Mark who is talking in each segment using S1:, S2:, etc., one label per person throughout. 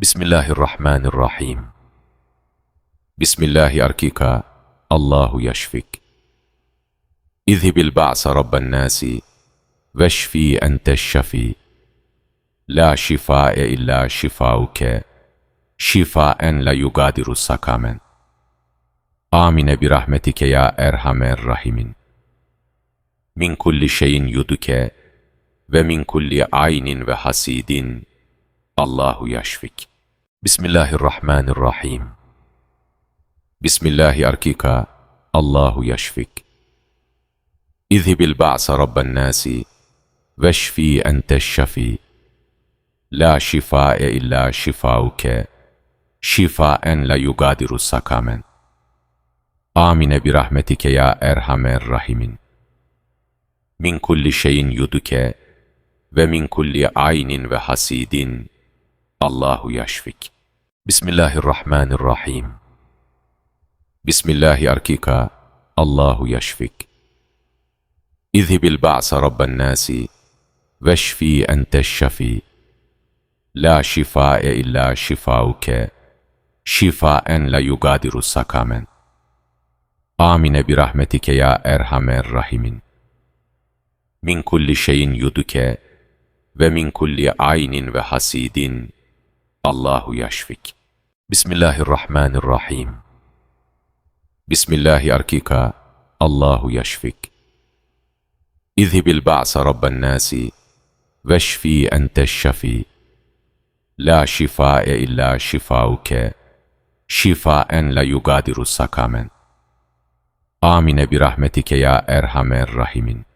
S1: Bismillahirrahmanirrahim. Bismillahi arkika, Allahu yaşfik. İzhibil ba'sa rabben nasi, veşfi enteş şafi. La şifae illa şifauke, şifaen la yugadiru sakamen. Amine bir rahmetike ya erhamer rahimin. Min kulli şeyin yuduke ve min kulli aynin ve hasidin. Allahu yaşfik. Bismillahirrahmanirrahim. Bismillahi arkika, Allahu yaşfik. İzhibil ba'sa rabben nasi, veşfi enteş şafi. La şifae illa şifauke, şifaen la yugadiru sakamen. Amine bir rahmetike ya erhamer rahimin. Min kulli şeyin yuduke ve min kulli aynin ve hasidin. Allahu yaşfik. Bismillahirrahmanirrahim. Bismillahi arkika, Allahu yaşfik. İzhibil ba'sa rabben nasi, veşfi enteş şafi. La şifae illa şifauke, şifaen la yugadiru sakamen. Amine bir rahmetike ya erhamer rahimin. Min kulli şeyin yuduke ve min kulli aynin ve hasidin. Allahu yaşfik. Bismillahirrahmanirrahim. Bismillahi arkika, Allahu yaşfik. İzhibil ba'sa rabben nasi, veşfi enteş şafi. La şifae illa şifauke, şifaen la yugadiru sakamen. Amine bir rahmetike ya erhamer rahimin.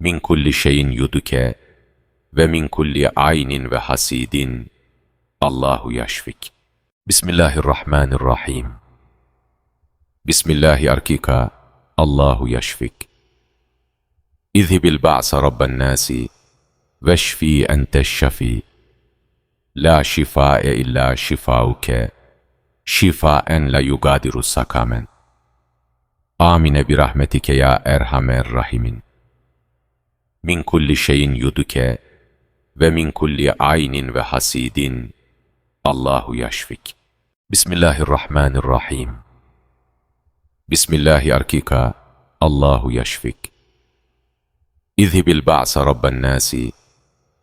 S1: Min kulli şeyin yuduke ve min kulli aynin ve hasidin. Allahu yaşfik. Bismillahirrahmanirrahim. Bismillahi arkika, Allahu yaşfik. İzhibil ba'sa rabben nasi, veşfi enteş şafi. La şifae illa şifauke, şifaen la yugadiru sakamen. Amine bir rahmetike ya erhamer rahimin. Min kulli şeyin yuduke ve min kulli aynin ve hasidin. Allahu yaşfik. Bismillahirrahmanirrahim. Bismillahi arkika, Allahu yaşfik. İzhibil ba'sa rabben nasi,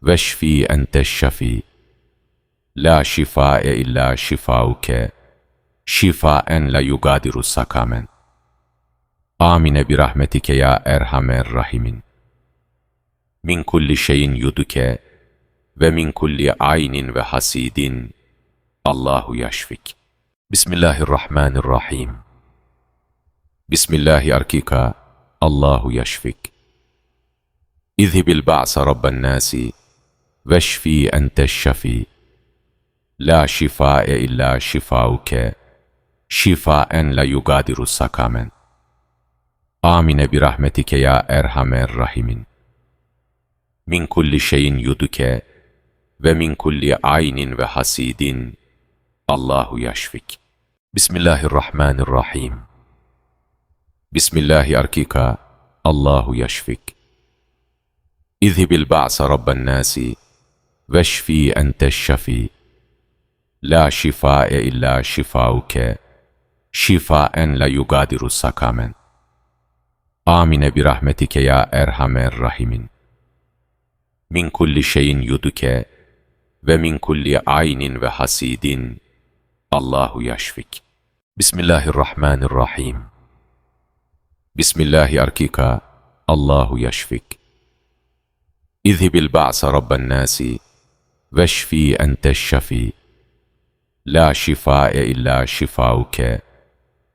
S1: veşfi enteş şafi. La şifae illa şifauke, şifaen la yugadiru sakamen. Amine bir rahmetike ya erhamer rahimin. Min kulli şeyin yuduke ve min kulli aynin ve hasidin. Allahu yaşfik. Bismillahirrahmanirrahim. Bismillahi arkika, Allahu yaşfik. İzhibil ba'sa rabben nasi, veşfi enteş şafi. La şifae illa şifauke, şifaen la yugadiru sakamen. Amine bir rahmetike ya erhamer rahimin. Min kulli şeyin yuduke ve min kulli aynin ve hasidin. Allahu yaşfik. Bismillahirrahmanirrahim. Bismillahi arkika, Allahu yaşfik. İzhibil ba'sa rabben nasi, veşfi enteş şafi. La şifae illa şifauke, şifaen la yugadiru sakamen. Amine bir rahmetike ya erhamer rahimin. Min kulli şeyin yuduke ve min kulli aynin ve hasidin. Allahu yaşfik. Bismillahirrahmanirrahim. Bismillahi arkika, Allahu yaşfik. İzhibil ba'sa rabben nasi, veşfi enteş şafi. La şifae illa şifauke,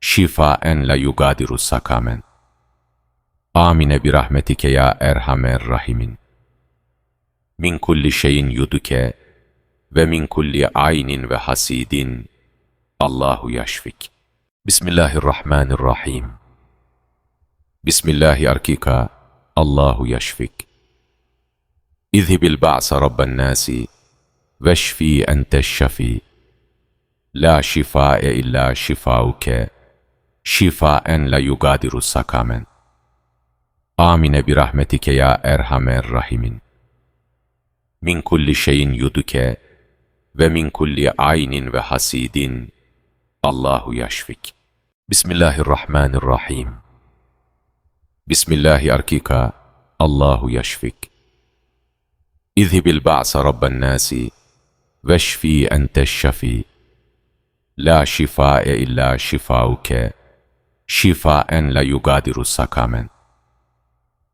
S1: şifaen la yugadiru sakamen. Amine bir rahmetike ya erhamer rahimin. Min kulli şeyin yuduke ve min kulli aynin ve hasidin. Allahu yaşfik. Bismillahirrahmanirrahim. Bismillahi arkika, Allahu yaşfik. İzhibil ba'sa rabben nasi, veşfi enteş şafi. La şifae illa şifauke, şifaen la yugadiru sakamen. Amine bir rahmetike ya erhamer rahimin. Min kulli şeyin yuduke ve min kulli aynin ve hasidin. Allahu yaşfik. Bismillahirrahmanirrahim. Bismillahi arkika. Allahu yaşfik. İzhibil ba'sa rabben nasi. Veşfi enteş şafi. La şifae illa şifauke. Şifaen la yugadiru sakamen.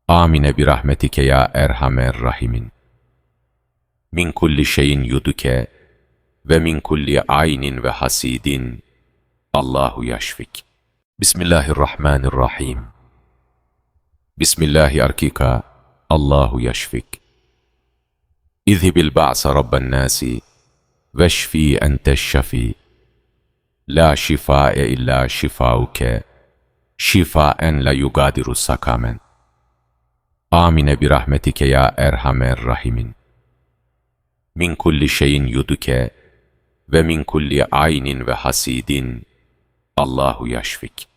S1: Amine bir rahmetike ya erhamer rahimin. Min kulli şeyin yuduke ve min kulli aynin ve hasidin. Allahu yaşfik. Bismillahirrahmanirrahim. Bismillahi arkika. Allahu yaşfik. İzhibil ba'sa rabben nasi. Veşfi enteş şafi. La şifae illa şifauke. Şifaen la yugadiru sakamen. Amine bir rahmetike ya erhamer rahimin. Min kulli şeyin yuduke ve min kulli aynin ve hasidin. Allahu yaşfik.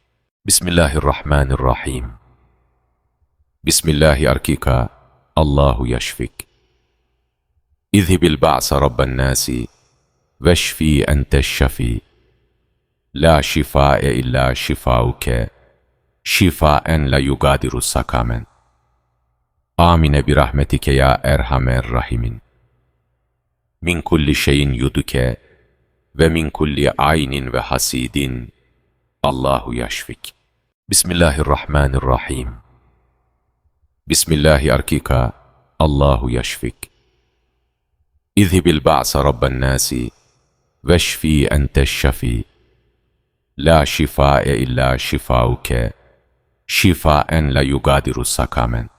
S1: Bismillahirrahmanirrahim. Bismillahi arkika. Allahu yaşfik. İzhibil ba'sa rabben nasi. Veşfi enteş şafi. La şifae illa şifauke. Şifaen la yugadiru sakamen. Amine bir rahmetike ya erhamer rahimin. Min kulli şeyin yuduke ve min kulli aynin ve hasidin. Allahu yaşfik. Bismillahirrahmanirrahim. Bismillahi arkika. Allahu yaşfik. İzhibil ba'sa rabben nasi. Veşfi enteş şafi. La şifae illa şifauke. Şifaen la yugadiru sakamen.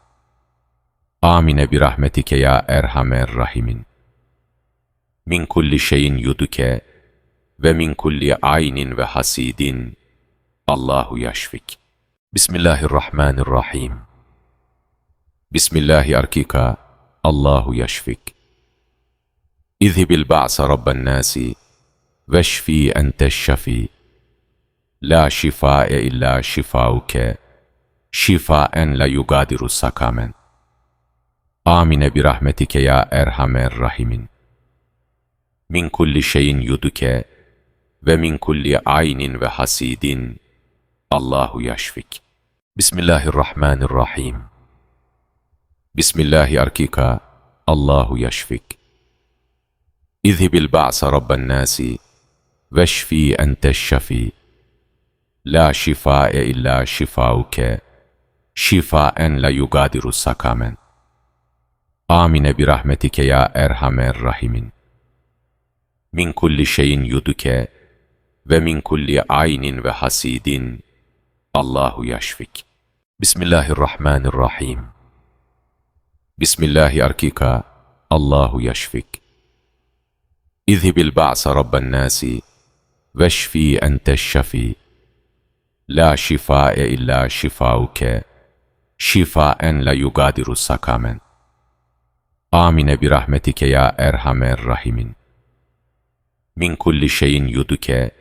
S1: Amine bir rahmetike ya erhamer rahimin. Min kulli şeyin yuduke ve min kulli aynin ve hasidin. Allahu yaşfik. Bismillahirrahmanirrahim. Bismillahi arkika. Allahu yaşfik. İzhibil ba'sa rabben nasi. Veşfi enteş şafi. La şifae illa şifauke. Şifaen la yugadiru sakamen. Amine bir rahmetike ya erhamer rahimin. Min kulli şeyin yuduke ve min kulli aynin ve hasidin. Allahu yaşfik. Bismillahirrahmanirrahim. Bismillahi arkika. Allahu yaşfik. İzhibil ba'sa rabben nasi. Veşfi enteş şafi. La şifae illa şifauke. Şifaen la yugadiru sakamen. Amine bir rahmetike ya erhamer rahimin. Min kulli şeyin yuduke ve min kulli aynin ve hasidin. Allahu yaşfik. Bismillahirrahmanirrahim. Bismillahi arkika. Allahu yaşfik. İzhibil ba'sa rabben nasi. Veşfi enteş şafi. La şifae illa şifauke. Şifaen la yugadiru sakamen. Amine bir rahmetike ya erhamer rahimin. Min kulli şeyin yuduke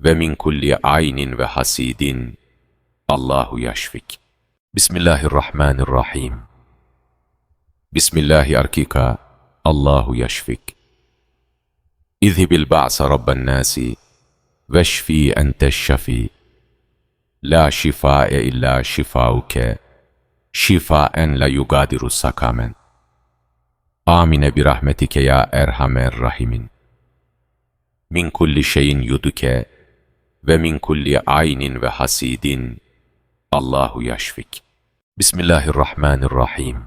S1: ve min kulli aynin ve hasidin. Allahu yaşfik. Bismillahirrahmanirrahim. Bismillahi arkika. Allahu yaşfik. İzhibil ba'sa rabben nasi. Veşfi enteş şafi. La şifae illa şifauke. Şifaen la yugadiru sakamen. Amine bir rahmetike ya erhamer rahimin. Min kulli şeyin yuduke ve min kulli aynin ve hasidin. Allahu yaşfik. Bismillahirrahmanirrahim.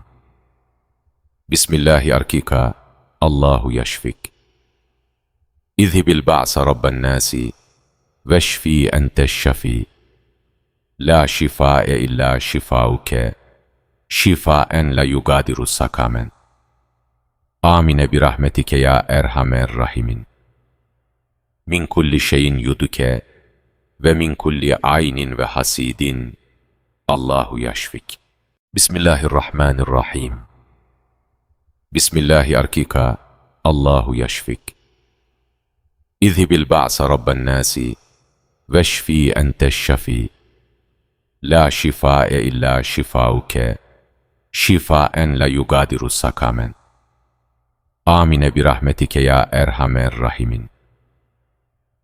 S1: Bismillahi arkika. Allahu yaşfik. İzhibil ba'sa rabben nasi. Veşfi enteş şafi. La şifae illa şifauke. Şifaen la yugadiru sakamen. Amine bir rahmetike ya erhamer rahimin. Min kulli şeyin yuduke ve min kulli aynin ve hasidin. Allahu yaşfik. Bismillahirrahmanirrahim. Bismillahi arkika. Allahu yaşfik. İzhibil ba'sa rabben nasi. Veşfi enteş şafi. La şifae illa şifauke. Şifaen la yugadiru sakamen. Amine bir rahmetike ya erhamer rahimin.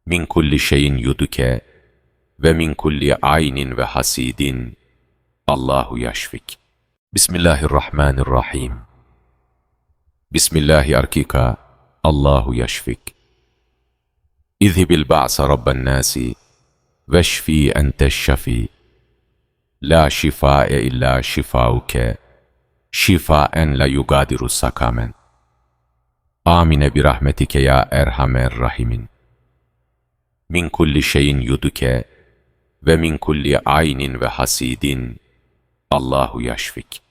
S1: Min kulli şeyin yuduke ve min kulli aynin ve hasidin. Allahu yaşfik. Bismillahirrahmanirrahim. Bismillahi arkika. Allahu yaşfik. İzhibil ba'sa rabben nasi. Veşfi ente şafi. La şifae illa şifauke. Şifaen la yugadiru sakamen. Amine bir rahmetike ya erhamer rahimin. Min kulli şeyin yuduke ve min kulli aynin ve hasidin. Allahu yaşfik.